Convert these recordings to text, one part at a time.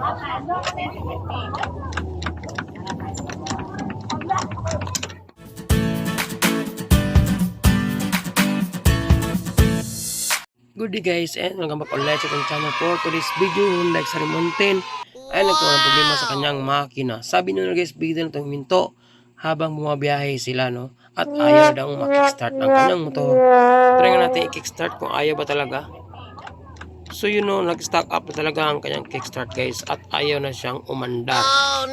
Good day guys and welcome back ulit sa ating channel for today's video. Hyundai Sari Mountain ay nagkaroon ng problema sa kanyang makina. Sabi nyo guys bigyan itong minto habang bumabiyahe sila no? At ayaw daw makickstart ng kanyang motor. Try nga natin i-kickstart kung ayaw ba talaga so yun know nag-stock up na talaga ang kanyang kickstart guys at ayaw na siyang umandar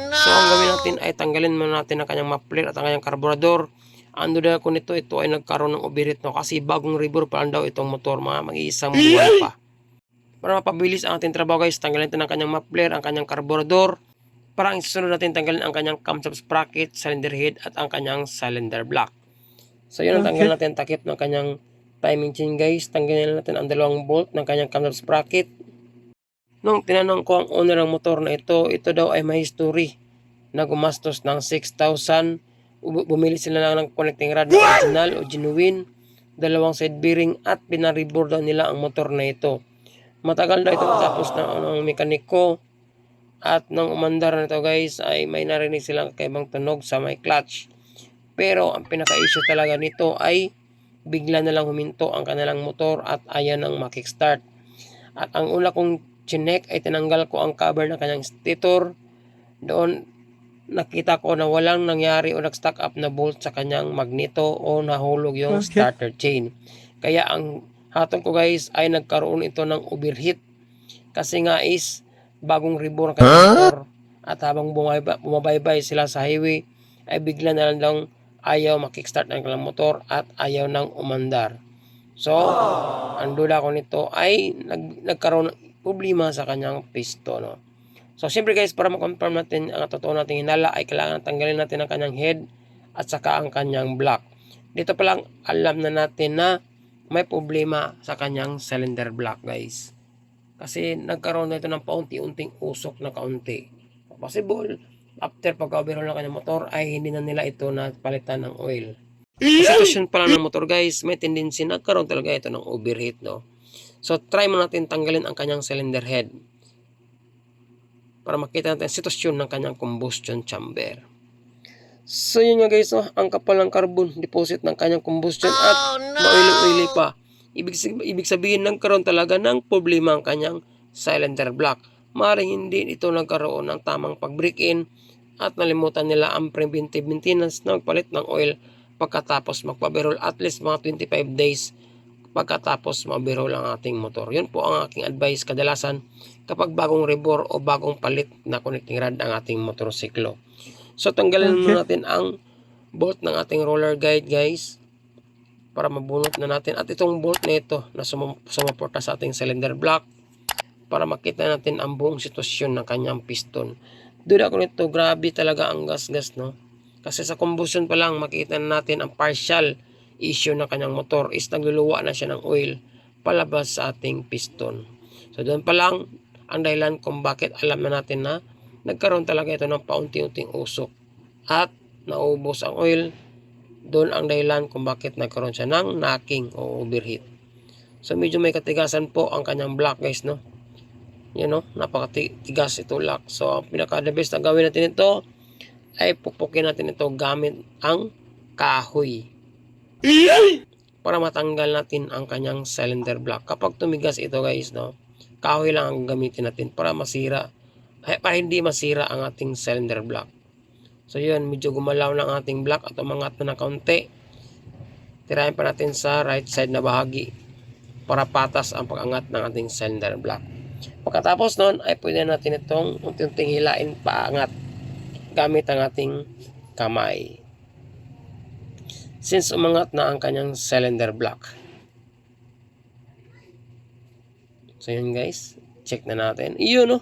so ang gawin natin ay tanggalin muna natin ang kanyang muffler at ang kanyang karburador Ando dahil ko nito, ito ay nagkaroon ng overheat no kasi bagong rebore pa lang daw itong motor, mga mag-iisang buwan pa. Para mapabilis ang ating trabaho guys, tanggalin natin ang kanyang muffler, ang kanyang carburetor. Para ang susunod natin tanggalin ang kanyang camshaft sprocket, cylinder head at ang kanyang cylinder block. So yun ang tanggalin natin takip ng kanyang timing chain guys. Tanggalin natin ang dalawang bolt ng kanyang camshaft sprocket. Nung tinanong ko ang owner ng motor na ito, ito daw ay may history na gumastos ng 6,000 Bu- bumili sila lang ng connecting rod na original o genuine, dalawang side bearing at pinaribor daw nila ang motor na ito. Matagal daw ito tapos ng anong mekaniko at nang umandar na ito guys ay may narinig silang kaibang tunog sa may clutch. Pero ang pinaka-issue talaga nito ay bigla na lang huminto ang kanilang motor at ayaw nang makickstart. At ang una kong chinek ay tinanggal ko ang cover ng kanyang stator. Doon nakita ko na walang nangyari o nag-stack up na bolt sa kanyang magneto o nahulog yung Okay. starter chain. Kaya ang hatol ko guys ay nagkaroon ito ng overheat. Kasi nga is bagong rebore ang kanyang motor at habang bumabaybay sila sa highway ay bigla na lang daw ayaw makickstart ng kanilang motor at ayaw nang umandar. So, ang duda ko nito ay nag, nagkaroon ng problema sa kanyang piston. No? So, siyempre guys, para ma-confirm natin ang totoo nating hinala ay kailangan tanggalin natin ang kanyang head at saka ang kanyang block. Dito pa lang alam na natin na may problema sa kanyang cylinder block guys. Kasi nagkaroon na ito ng paunti-unting usok na kaunti. Possible, after pag-overhaul ng kanyang motor ay hindi na nila ito na palitan ng oil. Sa sitwasyon pa lang ng motor guys, may tendency na nagkaroon talaga ito ng overheat. No? So, try mo natin tanggalin ang kanyang cylinder head para makita natin ang sitwasyon ng kanyang combustion chamber. So yun nga guys, oh, ang kapal ng carbon deposit ng kanyang combustion at mauli-uli pa. Ibig, ibig sabihin nagkaroon talaga ng problema ang kanyang cylinder block. Maaaring hindi ito nagkaroon ng tamang pag-break-in at nalimutan nila ang preventive maintenance na magpalit ng oil pagkatapos magpaberol at least mga 25 days pagkatapos mabiro ang ating motor. Yun po ang aking advice kadalasan kapag bagong rebore o bagong palit na connecting rod ang ating motorsiklo. So tanggalin Okay. natin ang bolt ng ating roller guide guys para mabunot na natin at itong bolt na ito na sumum- sumuporta sa ating cylinder block para makita natin ang buong sitwasyon ng kanyang piston. Doon ako nito, grabe talaga ang gas-gas no. Kasi sa combustion pa lang makita na natin ang partial issue ng kanyang motor is nagluluwa na siya ng oil palabas sa ating piston. So doon pa lang ang dahilan kung bakit alam na natin na nagkaroon talaga ito ng paunti-unting usok at naubos ang oil. Doon ang dahilan kung bakit nagkaroon siya ng knocking o overheat. So medyo may katigasan po ang kanyang block guys no. Yan no, napakatigas ito lock. So ang pinaka the best na gawin natin ito ay pukpukin natin ito gamit ang kahoy para matanggal natin ang kanyang cylinder block. Kapag tumigas ito guys, no, kahoy lang ang gamitin natin para masira, ay, para hindi masira ang ating cylinder block. So yun, medyo gumalaw ang ating block at umangat na ng kaunti. Tirahin pa natin sa right side na bahagi para patas ang pag-angat ng ating cylinder block. Pagkatapos nun, ay pwede natin itong unti-unting hilain paangat gamit ang ating kamay since umangat na ang kanyang cylinder block. So yun guys, check na natin. Iyon no,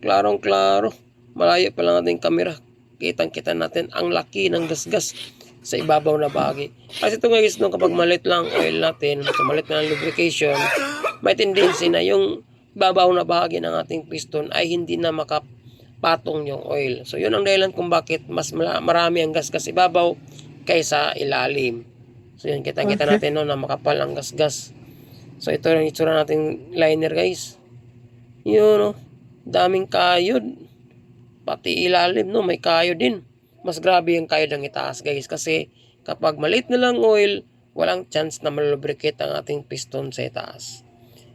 klarong klaro. Malayo pa lang ating kamera. Kitang kita natin ang laki ng gasgas sa ibabaw na bahagi. Kasi ito guys, no, kapag malit lang oil natin, so malit na ang lubrication, may tendency na yung babaw na bahagi ng ating piston ay hindi na makapatong yung oil. So yun ang dahilan kung bakit mas marami ang gasgas ibabaw kaysa ilalim. So yun, kita-kita Okay. natin no, na makapal ang gasgas. So ito yung itsura nating liner guys. Yun no. daming kayod. Pati ilalim, no, may kayod din. Mas grabe yung kayod ng itaas, guys. Kasi kapag maliit na lang oil, walang chance na malubricate ang ating piston sa itaas.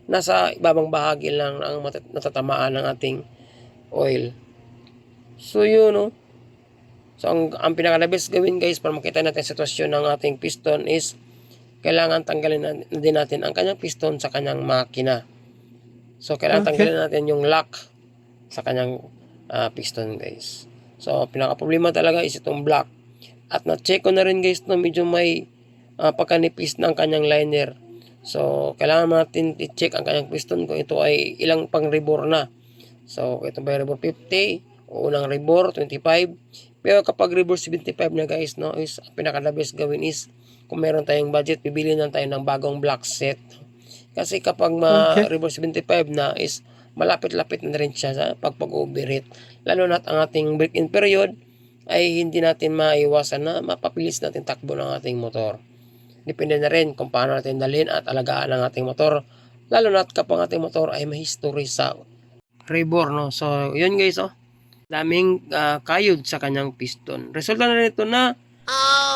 Nasa ibabang bahagi lang ang natatamaan ng ating oil. So, yun, no. So, ang, ang pinaka best gawin, guys, para makita natin ang sitwasyon ng ating piston is kailangan tanggalin na, din natin ang kanyang piston sa kanyang makina. So, kailangan Okay. tanggalin natin yung lock sa kanyang ah, piston, guys. So, pinaka-problema talaga is itong block. At na-check ko na rin, guys, no, medyo may ah, pagkanipis ng kanyang liner. So, kailangan natin i-check ang kanyang piston kung ito ay ilang pang rebore na. So, ito ba rebore 50 o unang rebore 25. Pero kapag rebore 75 na guys, no, is ang pinaka the best gawin is kung meron tayong budget, bibili na tayo ng bagong block set. Kasi kapag Okay. ma-rebore 75 na is malapit-lapit na rin siya sa pagpag-overheat. Lalo na ang ating break-in period ay hindi natin maiwasan na mapapilis natin takbo ng ating motor. Depende na rin kung paano natin dalhin at alagaan ang ating motor. Lalo na kapag ating motor ay may history sa rebore, no? So, yun guys, oh. Daming ah, kayod sa kanyang piston. Resulta na rin ito na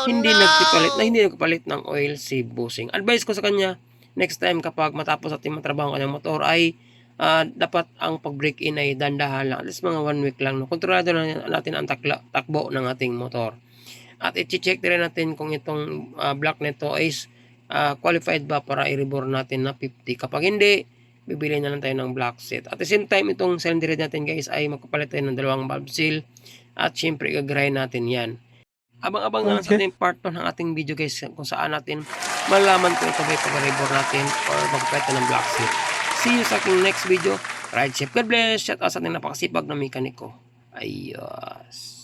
hindi nagpapalit na hindi nagpapalit ng oil si Busing. Advice ko sa kanya, next time kapag matapos natin matrabaho ang kanyang motor ay ah, dapat ang pag-break in ay dandahan lang. At least mga one week lang. No? Kontrolado na natin ang takla, takbo ng ating motor. At i-check din natin kung itong ah, block nito is ah, qualified ba para i-rebore natin na 50. Kapag hindi, bibili na lang tayo ng block set. At the same time, itong cylinder natin guys ay magpapalit tayo ng dalawang valve seal at syempre i-grind natin yan. Abang-abang na lang sa Okay. ating part 2 ng ating video guys kung saan natin malaman kung ito ba yung pag-rebore natin or magpapalit ng block set. See you sa aking next video. Ride safe. God bless. Shout out sa ating napakasipag na mekaniko. Ayos.